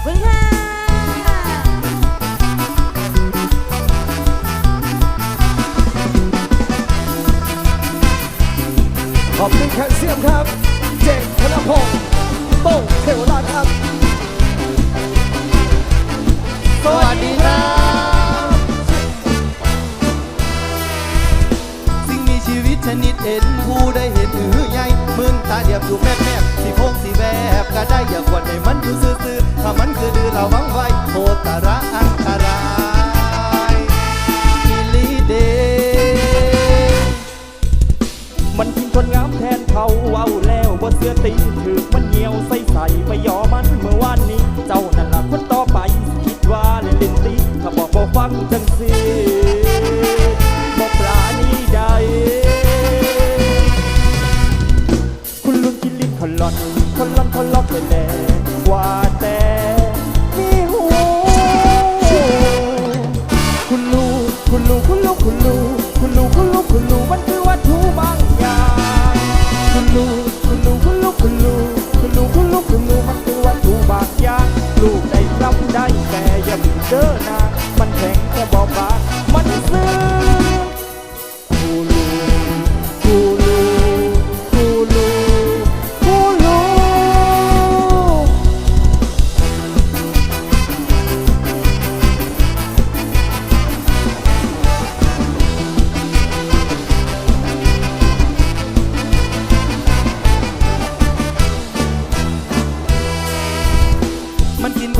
อบคุณค่ะขอบคุณแคลเซียมครับ เจกธนพงศ์โต้งเทวราชครับ สวัสดีครับ สิ่งมีชีวิตชนิดเห็นผู้ได้เห็นหือใหญ่มึนตาเดียบอยู่แมบแมบสีโพง บก็ได้อย่ากวนให้มันอยู่ซื่อๆถ้ามันคือดื้อเราวังไว้โคตระอันตรายอีลีเด มันกินคนงามแทนเขาเอาแล้วบ่เสื้อตีถือมันเหี่ยวใส่ใส่ไปยอมันเมื่อวานนี้ เจ้านั่นล่ะคนต่อไปคิดว่าเล่นเล่นตีถ้าบอกบ่ฟังจังสิบ่ปลานี้ใดคุณลุงกินลิ้นคนหลอน คนลอนคนล็อกเลยแหละว่าแต่มีหูคุณลูกคุณลูกคุณลูกคุณลูกคุณลูกคุณลูกคุณลูกมันคือวัตถุบางอย่างคุณลูกคุณลูกคุณลูกคุณลูกคุณลูกคุณลูกคุณลูกมันคือวัตถุบางอย่างลูกได้รับได้แต่อย่าลืมเด้อนะมันแข็งแต่บอบบาง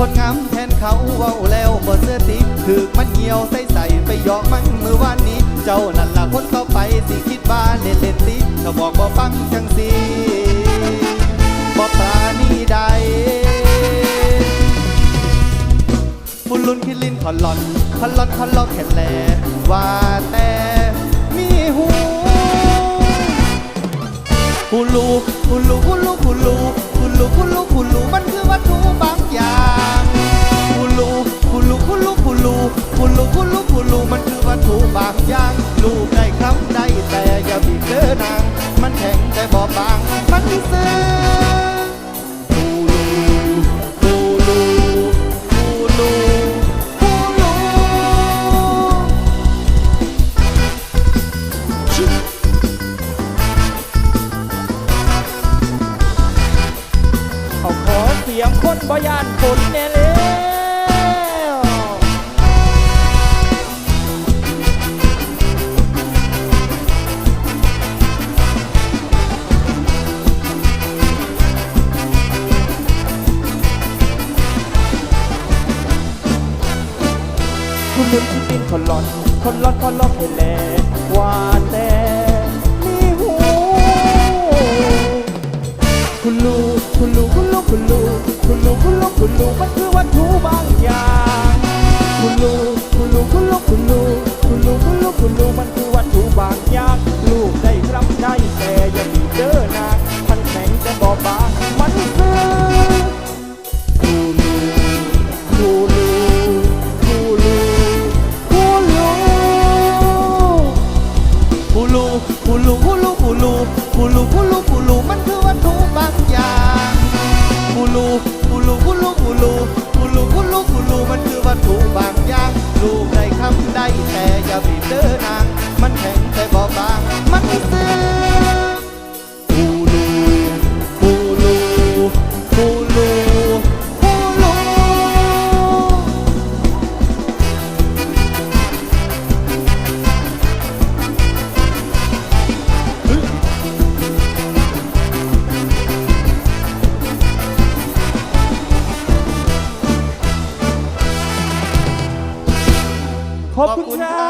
คนงามแทนเขาเว้าแล้วบ่เสื้อติถือมันเหี่ยวใส่ใส่ไปยอกมันเมื่อวานนี้ เจ้านั่นล่ะคนต่อไปสิคิดว่าเล่นเล่นติถ้าบอกบ่ฟังจังสิบ่ปราณีใดบุญลุนคิดลินขอนหลอนขอนหลอนขอนล็อกแขนแลว่าแต่มีหูฮูลูฮูลูฮูลูฮูลูฮูลูฮูลูฮูลูมันคือวัตถุบาง ลูฮูลูฮูลูฮูลูมันคือวัตถุบางอย่างลูกได้คำได้แต่อย่าบีบเด้อนาง มันแข็งแต่บอบบาง มันซื่อฮูลูฮูลูฮูลูฮูลูเอาขอเสียงคนบอยานฝนแน่แล้ว คุณนึกถึงคนหลอน คนหลอนคนหลอนเห็นแล้ววาน ลูฮูลูฮูลูฮูลูฮูลูฮูลูฮูลูมันคือวัตถุบางอย่างลู ขอบคุณครับ